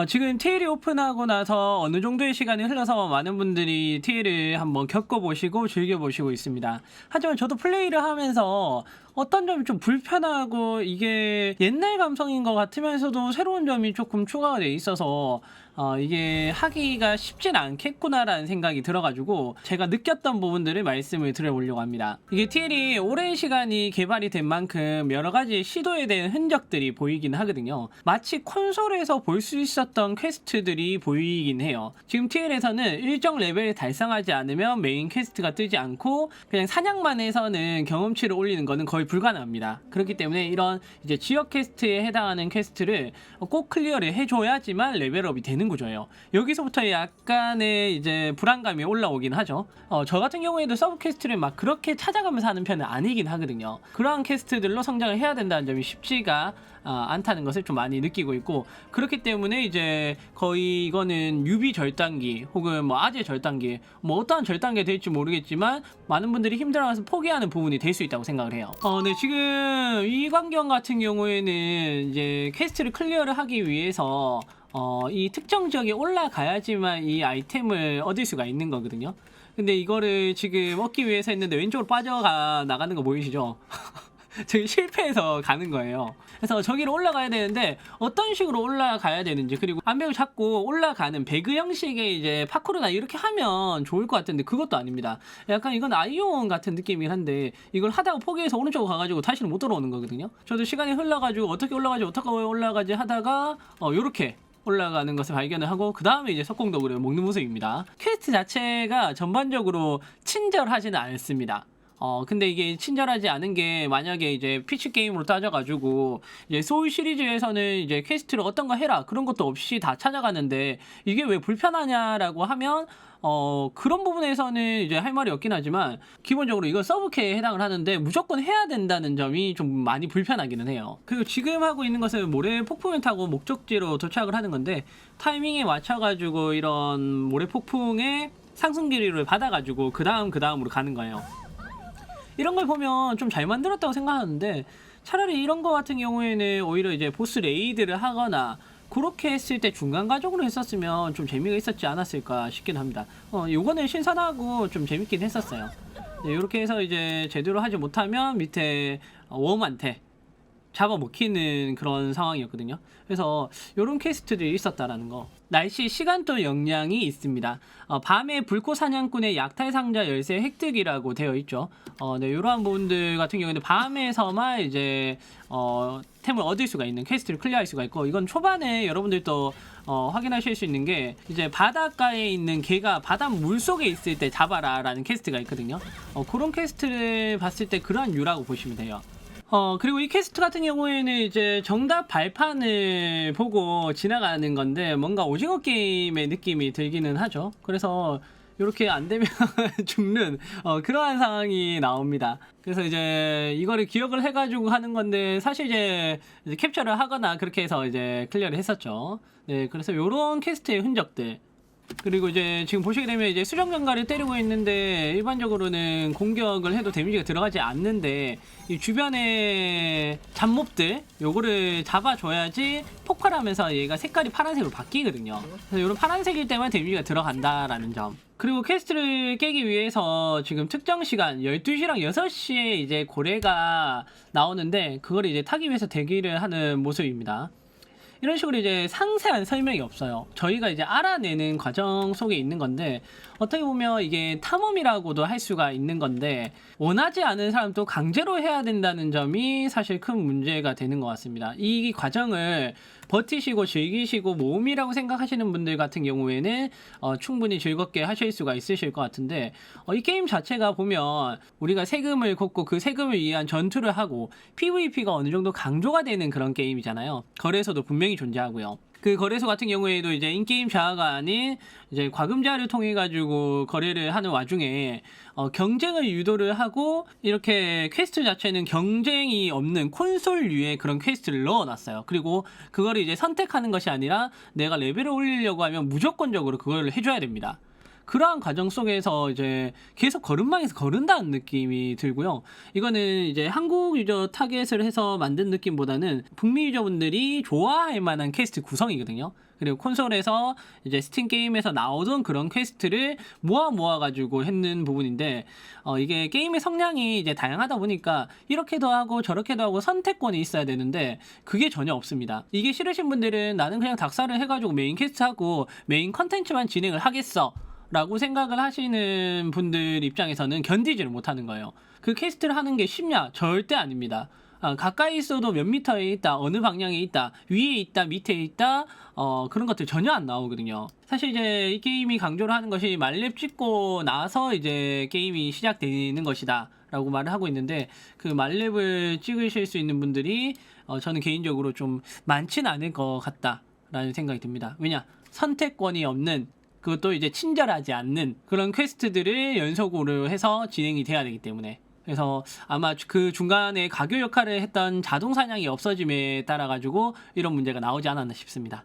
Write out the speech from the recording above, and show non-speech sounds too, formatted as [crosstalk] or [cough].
어, 지금 TL이 오픈하고 나서 어느 정도의 시간이 흘러서 많은 분들이 TL을 한번 겪어보시고 즐겨보시고 있습니다. 하지만 저도 플레이를 하면서 어떤 점이 좀 불편하고 이게 옛날 감성인 것 같으면서도 새로운 점이 조금 추가가 돼 있어서 어, 이게 하기가 쉽진 않겠구나라는 생각이 들어가지고 제가 느꼈던 부분들을 말씀을 드려보려고 합니다. 이게 TL이 오랜 시간이 개발이 된 만큼 여러 가지 시도에 대한 흔적들이 보이긴 하거든요. 마치 콘솔에서 볼 수 있었던 퀘스트들이 보이긴 해요. 지금 TL에서는 일정 레벨을 달성하지 않으면 메인 퀘스트가 뜨지 않고 그냥 사냥만 해서는 경험치를 올리는 거는 거의 불가능합니다. 그렇기 때문에 이런 이제 지역 퀘스트에 해당하는 퀘스트를 꼭 클리어를 해줘야지만 레벨업이 되는 구조예요. 여기서부터 약간의 이제 불안감이 올라오긴 하죠. 어, 저 같은 경우에도 서브 퀘스트를 막 그렇게 찾아가면서 하는 편은 아니긴 하거든요. 그러한 퀘스트들로 성장을 해야 된다는 점이 쉽지가 어, 않다는 것을 좀 많이 느끼고 있고 그렇기 때문에 이제 거의 이거는 유비 절단기 혹은 뭐 아재 절단기 뭐 어떠한 절단기가 될지 모르겠지만 많은 분들이 힘들어서 포기하는 부분이 될 수 있다고 생각을 해요. 어, 네 지금 이 광경 같은 경우에는 이제 퀘스트를 클리어를 하기 위해서 어, 이 특정 지역에 올라가야지만 이 아이템을 얻을 수가 있는 거거든요. 근데 이거를 지금 얻기 위해서 했는데 왼쪽으로 빠져가 나가는 거 보이시죠? [laughs] [laughs] 저기 실패해서 가는 거예요. 그래서 저기로 올라가야 되는데 어떤 식으로 올라가야 되는지 그리고 암벽을 잡고 올라가는 배그 형식의 이제 파쿠르나 이렇게 하면 좋을 것 같은데 그것도 아닙니다. 약간 이건 아이온 같은 느낌이긴 한데 이걸 하다가 포기해서 오른쪽으로 가가지고 다시는 못 돌아오는 거거든요. 저도 시간이 흘러가지고 어떻게 올라가지 어떻게 올라가지 하다가 어 요렇게 올라가는 것을 발견을 하고 그 다음에 이제 석공덕으로 먹는 모습입니다. 퀘스트 자체가 전반적으로 친절하지는 않습니다. 어 근데 이게 친절하지 않은 게 만약에 이제 피치 게임으로 따져가지고 이제 소울 시리즈에서는 이제 퀘스트를 어떤 거 해라 그런 것도 없이 다 찾아가는데 이게 왜 불편하냐라고 하면 어 그런 부분에서는 이제 할 말이 없긴 하지만 기본적으로 이건 서브캐에 해당을 하는데 무조건 해야 된다는 점이 좀 많이 불편하기는 해요. 그리고 지금 하고 있는 것은 모래 폭풍을 타고 목적지로 도착을 하는 건데 타이밍에 맞춰가지고 이런 모래 폭풍의 상승 기류를 받아가지고 그 다음 그 다음으로 가는 거예요. 이런 걸 보면 좀 잘 만들었다고 생각하는데 차라리 이런 거 같은 경우에는 오히려 이제 보스 레이드를 하거나 그렇게 했을 때 중간 과정으로 했었으면 좀 재미가 있었지 않았을까 싶긴 합니다. 어, 요거는 신선하고 좀 재밌긴 했었어요. 네, 이렇게 해서 이제 제대로 하지 못하면 밑에 어, 웜한테 잡아먹히는 그런 상황이었거든요. 그래서 이런 퀘스트들이 있었다라는 거. 날씨 시간도 영향이 있습니다. 어, 밤에 불꽃 사냥꾼의 약탈 상자 열쇠 획득이라고 되어 있죠. 어, 네, 이러한 부분들 같은 경우에는 밤에서만 이제 어, 템을 얻을 수가 있는 퀘스트를 클리어할 수가 있고 이건 초반에 여러분들도 어, 확인하실 수 있는 게 이제 바닷가에 있는 개가 바닷 물 속에 있을 때 잡아라라는 퀘스트가 있거든요. 어, 그런 퀘스트를 봤을 때 그러한 유라고 보시면 돼요. 어, 그리고 이 퀘스트 같은 경우에는 이제 정답 발판을 보고 지나가는 건데 뭔가 오징어 게임의 느낌이 들기는 하죠. 그래서 이렇게 안 되면 [laughs] 죽는 어, 그러한 상황이 나옵니다. 그래서 이제 이거를 기억을 해가지고 하는 건데 사실 이제, 이제 캡처를 하거나 그렇게 해서 이제 클리어를 했었죠. 네, 그래서 이런 퀘스트의 흔적들 그리고 이제 지금 보시게 되면 이제 수정장가를 때리고 있는데 일반적으로는 공격을 해도 데미지가 들어가지 않는데 이 주변에 잡몹들 요거를 잡아줘야지 폭발하면서 얘가 색깔이 파란색으로 바뀌거든요. 그래서 이런 파란색일 때만 데미지가 들어간다라는 점. 그리고 퀘스트를 깨기 위해서 지금 특정 시간 12시랑 6시에 이제 고래가 나오는데 그걸 이제 타기 위해서 대기를 하는 모습입니다. 이런 식으로 이제 상세한 설명이 없어요. 저희가 이제 알아내는 과정 속에 있는 건데 어떻게 보면 이게 탐험이라고도 할 수가 있는 건데 원하지 않은 사람도 강제로 해야 된다는 점이 사실 큰 문제가 되는 것 같습니다. 이 과정을 버티시고 즐기시고 모험이라고 생각하시는 분들 같은 경우에는 어, 충분히 즐겁게 하실 수가 있으실 것 같은데 어, 이 게임 자체가 보면 우리가 세금을 걷고 그 세금을 위한 전투를 하고 PVP가 어느 정도 강조가 되는 그런 게임이잖아요. 거래소도 분명히 존재하고요. 그 거래소 같은 경우에도 이제 인게임 자아가 아닌 이제 과금자를 통해 가지고 거래를 하는 와중에 어, 경쟁을 유도를 하고 이렇게 퀘스트 자체는 경쟁이 없는 콘솔류의 그런 퀘스트를 넣어놨어요. 그리고 그거를 이제 선택하는 것이 아니라 내가 레벨을 올리려고 하면 무조건적으로 그걸 해줘야 됩니다. 그러한 과정 속에서 이제 계속 걸음망에서 거른다는 느낌이 들고요. 이거는 이제 한국 유저 타겟을 해서 만든 느낌보다는 북미 유저분들이 좋아할 만한 퀘스트 구성이거든요. 그리고 콘솔에서 이제 스팀 게임에서 나오던 그런 퀘스트를 모아 모아 가지고 했는 부분인데 어 이게 게임의 성향이 이제 다양하다 보니까 이렇게도 하고 저렇게도 하고 선택권이 있어야 되는데 그게 전혀 없습니다. 이게 싫으신 분들은 나는 그냥 닥사를 해가지고 메인 퀘스트 하고 메인 컨텐츠만 진행을 하겠어. 라고 생각을 하시는 분들 입장에서는 견디지를 못하는 거예요. 그 퀘스트를 하는 게 쉽냐? 절대 아닙니다. 아, 가까이 있어도 몇 미터에 있다, 어느 방향에 있다, 위에 있다, 밑에 있다, 어, 그런 것들 전혀 안 나오거든요. 사실 이제 이 게임이 강조를 하는 것이 말렙 찍고 나서 이제 게임이 시작되는 것이다. 라고 말을 하고 있는데 그 말렙을 찍으실 수 있는 분들이 어, 저는 개인적으로 좀 많지는 않을 것 같다라는 생각이 듭니다. 왜냐 선택권이 없는 그것도 이제 친절하지 않는 그런 퀘스트들을 연속으로 해서 진행이 돼야 되기 때문에 그래서 아마 그 중간에 가교 역할을 했던 자동 사냥이 없어짐에 따라 가지고 이런 문제가 나오지 않았나 싶습니다.